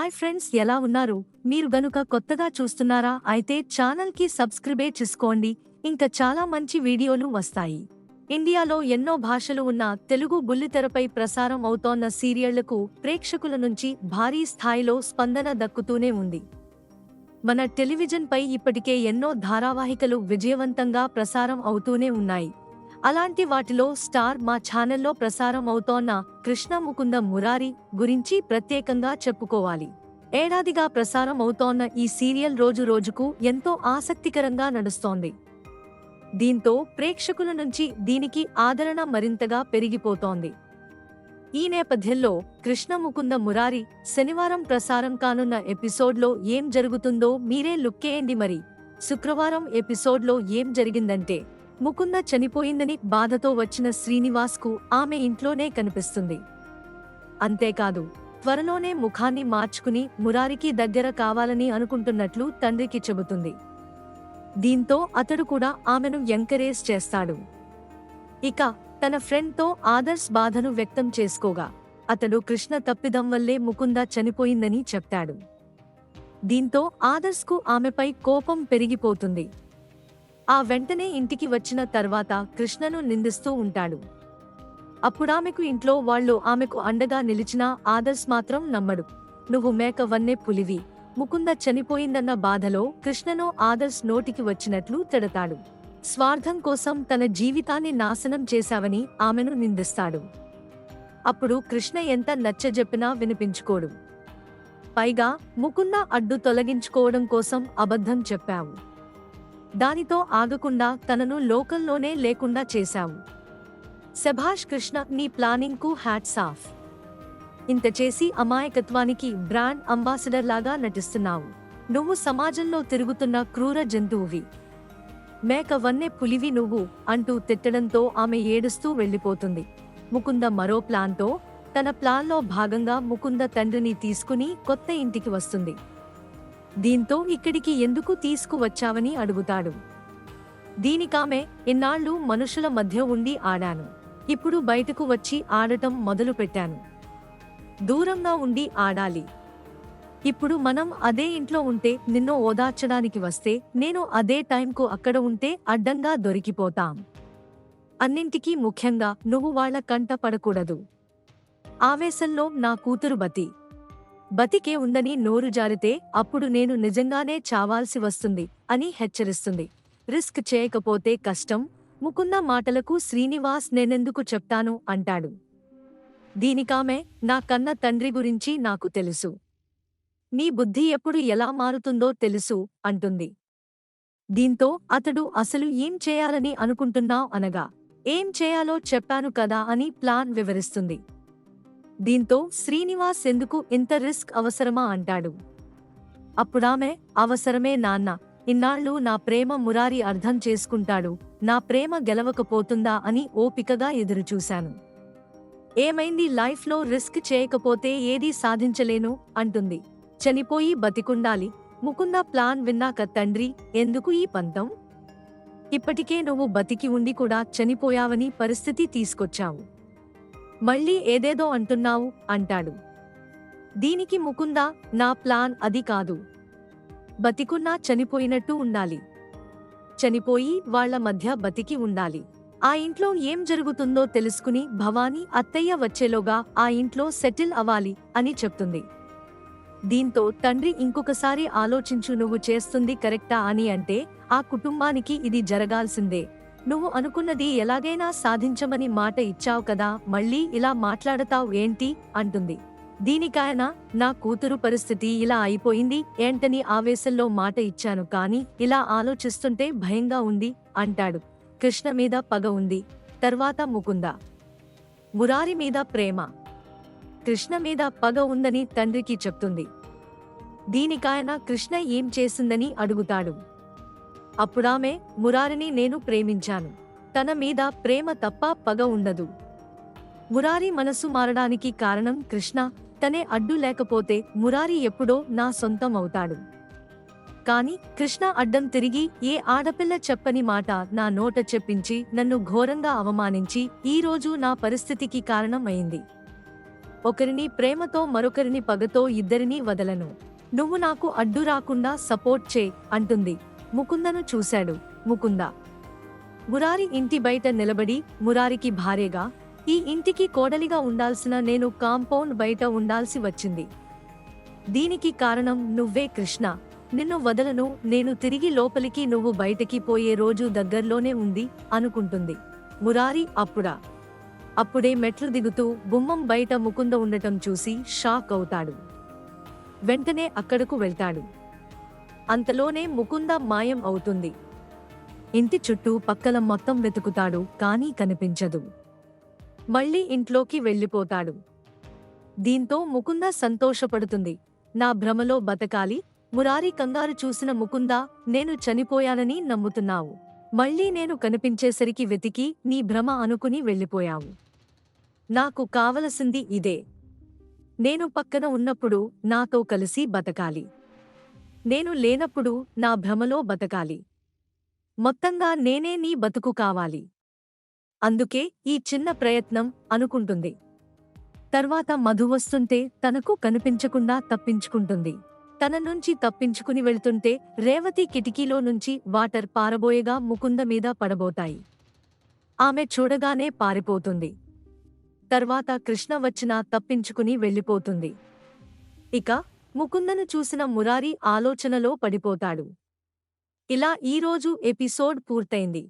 Hi friends ఎలా ఉన్నారు? మీరు గనుక కొత్తగా చూస్తున్నారా అయితే ఛానల్కి సబ్స్క్రైబే చేసుకోండి. ఇంకా చాలా మంచి వీడియోలు వస్తాయి. ఇండియాలో ఎన్నో భాషలు ఉన్న తెలుగు బుల్లితెరపై ప్రసారం అవుతోన్న సీరియళ్ళకు ప్రేక్షకుల నుంచి భారీ స్థాయిలో స్పందన దక్కుతూనే ఉంది. మన టెలివిజన్పై ఇప్పటికే ఎన్నో ధారావాహికలు విజయవంతంగా ప్రసారం అవుతూనే ఉన్నాయి. అలాంటి వాటిలో స్టార్ మా ఛానల్లో ప్రసారం అవుతోన్న కృష్ణ ముకుంద మురారి గురించి ప్రత్యేకంగా చెప్పుకోవాలి. ఏడాదిగా ప్రసారం అవుతోన్న ఈ సీరియల్ రోజు రోజుకు ఎంతో ఆసక్తికరంగా నడుస్తోంది. దీంతో ప్రేక్షకుల నుంచి దీనికి ఆదరణ మరింతగా పెరిగిపోతోంది. ఈ నేపథ్యంలో కృష్ణ ముకుంద మురారి శనివారం ప్రసారం కానున్న ఎపిసోడ్లో ఏం జరుగుతుందో మీరే లుక్కేయండి మరి. శుక్రవారం ఎపిసోడ్లో ఏం జరిగిందంటే ముకుంద చనిపోయిందని బాధతో వచ్చిన శ్రీనివాస్కు ఆమె ఇంట్లోనే కనిపిస్తుంది. అంతేకాదు త్వరలోనే ముఖాన్ని మార్చుకుని మురారికి దగ్గర కావాలని అనుకుంటున్నట్లు తండ్రికి చెబుతుంది. దీంతో అతడు కూడా ఆమెను ఎంకరేజ్ చేస్తాడు. ఇక తన ఫ్రెండ్తో ఆదర్శ్ బాధను వ్యక్తం చేసుకోగా అతడు కృష్ణ తప్పిదం వల్లే ముకుంద చనిపోయిందని చెప్తాడు. దీంతో ఆదర్శ్కు ఆమెపై కోపం పెరిగిపోతుంది. ఆ వెంటనే ఇంటికి వచ్చిన తర్వాత కృష్ణను నిందిస్తూ ఉంటాడు. అప్పుడామెకు ఇంట్లో వాళ్ళు ఆమెకు అండగా నిలిచినా ఆదర్శ్ మాత్రం నమ్మడు. నువ్వు మేక వన్నే పులివి. ముకుంద చనిపోయిందన్న బాధలో కృష్ణను ఆదర్శ్ నోటికి వచ్చినట్లు తిడతాడు. స్వార్థం కోసం తన జీవితాన్ని నాశనం చేశావని ఆమెను నిందిస్తాడు. అప్పుడు కృష్ణ ఎంత నచ్చజెప్పినా వినిపించుకోడు. పైగా ముకుంద అడ్డు తొలగించుకోవడం కోసం అబద్ధం చెప్పావు. దానితో ఆగకుండా తనను లోకల్లోనే లేకుండా చేశావు. శభాష్ కృష్ణ నీ ప్లానింగ్కు హ్యాట్స్ ఆఫ్. ఇంత చేసి అమాయకత్వానికి బ్రాండ్ అంబాసిడర్ లాగా నటిస్తున్నావు. నువ్వు సమాజంలో తిరుగుతున్న క్రూర జంతువువి. మేక వన్నె పులివి నువ్వు అంటూ తిట్టడంతో ఆమె ఏడుస్తూ వెళ్ళిపోతుంది. ముకుంద మరో ప్లాన్తో తన ప్లాన్లో భాగంగా ముకుంద తండ్రిని తీసుకుని కొత్త ఇంటికి వస్తుంది. దీంతో ఇక్కడికి ఎందుకు తీసుకువచ్చావని అడుగుతాడు. దీనికామె ఇన్నాళ్ళు మనుషుల మధ్య ఉండి ఆడాను. ఇప్పుడు బయటకు వచ్చి ఆడటం మొదలు పెట్టాను. దూరంగా ఉండి ఆడాలి. ఇప్పుడు మనం అదే ఇంట్లో ఉంటే నిన్ను ఓదార్చడానికి వస్తే నేను అదే టైంకు అక్కడ ఉంటే అడ్డంగా దొరికిపోతాం. అన్నింటికీ ముఖ్యంగా నువ్వు వాళ్ళ కంట పడకూడదు. ఆవేశంలో నా కూతురు బతి. బతికే ఉందని నోరు జారితే అప్పుడు నేను నిజంగానే చావాల్సి వస్తుంది అని హెచ్చరిస్తుంది. రిస్క్ చేయకపోతే కష్టం ముకున్న మాటలకు శ్రీనివాస్ నేనెందుకు చెప్తాను అంటాడు. దీనికామె నా కన్న తండ్రి గురించి నాకు తెలుసు. నీ బుద్ధి ఎప్పుడు ఎలా మారుతుందో తెలుసు అంటుంది. దీంతో అతడు అసలు ఏం చేయాలని అనుకుంటున్నావు అనగా ఏం చేయాలో చెప్పాను కదా అని ప్లాన్ వివరిస్తుంది. దీంతో శ్రీనివాస్ ఎందుకు ఇంత రిస్క్ అవసరమా అంటాడు. అప్పుడామె అవసరమే నాన్న ఇన్నాళ్ళు నా ప్రేమ మురారి అర్థం చేసుకుంటాడు నా ప్రేమ గెలవకపోతుందా అని ఓపికగా ఎదురుచూశాను. ఏమైంది? లైఫ్లో రిస్క్ చేయకపోతే ఏదీ సాధించలేను అంటుంది. చనిపోయి బతికుండాలి ముకుంద ప్లాన్ విన్నాక తండ్రి ఎందుకు ఈ పంతం? ఇప్పటికే నువ్వు బతికి ఉండి కూడా చనిపోయావని పరిస్థితి తీసుకొచ్చావు. మళ్ళీ ఏదేదో అంటున్నావు అంటాడు. దీనికి ముకుందా నా ప్లాన్ అది కాదు. బతికున్నా చనిపోయినట్టు ఉండాలి. చనిపోయి వాళ్ళ మధ్య బతికి ఉండాలి. ఆ ఇంట్లో ఏం జరుగుతుందో తెలుసుకుని భవానీ అత్తయ్య వచ్చేలోగా ఆ ఇంట్లో సెటిల్ అవ్వాలి అని చెప్తుంది. దీంతో తండ్రి ఇంకొకసారి ఆలోచించు నువ్వు చేస్తుంది కరెక్టా అని అంటే ఆ కుటుంబానికి ఇది జరగాల్సిందే. నువ్వు అనుకున్నది ఎలాగైనా సాధించమని మాట ఇచ్చావు కదా మళ్ళీ ఇలా మాట్లాడతావు ఏంటి? అంటుంది. దీనికాయన నా కూతురు పరిస్థితి ఇలా అయిపోయింది ఏంటని ఆవేశంలో మాట ఇచ్చాను కానీ ఇలా ఆలోచిస్తుంటే భయంగా ఉంది అంటాడు. కృష్ణ మీద పగ ఉంది. తర్వాత ముకుంద. మురారి మీద ప్రేమ. కృష్ణ మీద పగ ఉందని తండ్రికి చెప్తుంది. దీనికాయన కృష్ణ ఏం చేసిందని అడుగుతాడు. అప్పుడామె మురారిని నేను ప్రేమించాను. తన మీద ప్రేమ తప్ప పగ ఉండదు. మురారి మనసు మారడానికి కారణం కృష్ణ తనే అడ్డు లేకపోతే మురారి ఎప్పుడో నా సొంతం అవుతాడు. కాని కృష్ణ అడ్డం తిరిగి ఏ ఆడపిల్ల చెప్పని మాట నా నోట చెప్పించి నన్ను ఘోరంగా అవమానించి ఈ రోజు నా పరిస్థితికి కారణం అయింది. ఒకరిని ప్రేమతో మరొకరిని పగతో ఇద్దరినీ వదలను. నువ్వు నాకు అడ్డు రాకుండా సపోర్ట్ చే అంటుంది. ముకుందను చూశాడు. ముకుంద. మురారి ఇంటి బయట నిలబడి మురారికి భార్యగా ఈ ఇంటికి కోడలిగా ఉండాల్సిన నేను కాంపౌండ్ బయట ఉండాల్సి వచ్చింది. దీనికి కారణం నువ్వే కృష్ణ. నిన్ను వదలను నేను తిరిగి లోపలికి నువ్వు బయటకి పోయే రోజు దగ్గర్లోనే ఉంది అనుకుంటుంది. మురారి అప్పుడా. అప్పుడే మెట్లు దిగుతూ గుమ్మం బయట ముకుంద ఉండటం చూసి షాక్ అవుతాడు. వెంటనే అక్కడకు వెళ్తాడు. అంతలోనే ముకుంద మాయం అవుతుంది. ఇంటి చుట్టూ పక్కల మొత్తం వెతుకుతాడు కానీ కనిపించదు. మళ్ళీ ఇంట్లోకి వెళ్ళిపోతాడు. దీంతో ముకుంద సంతోషపడుతుంది. నా భ్రమలో బతకాలి మురారి కంగారు చూసిన ముకుంద నేను చనిపోయానని నమ్ముతున్నావు. మళ్ళీ నేను కనిపించేసరికి వెతికి నీ భ్రమ అనుకుని వెళ్ళిపోయావు. నాకు కావలసింది ఇదే. నేను పక్కన ఉన్నప్పుడు నాతో కలిసి బతకాలి. నేను లేనప్పుడు నా భ్రమలో బతకాలి. మొత్తంగా నేనే నీ బతుకు కావాలి. అందుకే ఈ చిన్న ప్రయత్నం అనుకుంటుంది. తర్వాత మధు వస్తుంటే తనకు కనిపించకుండా తప్పించుకుంటుంది. తన నుంచి తప్పించుకుని వెళ్తుంటే రేవతి కిటికీలో నుంచి వాటర్ పారబోయగా ముకుంద మీద పడబోతాయి. ఆమె చూడగానే పారిపోతుంది. తర్వాత కృష్ణ వచ్చినా తప్పించుకుని వెళ్ళిపోతుంది. ఇక ముకుందను చూసిన మురారి ఆలోచనలో పడిపోతాడు. ఇలా ఈరోజు ఎపిసోడ్ పూర్తయింది.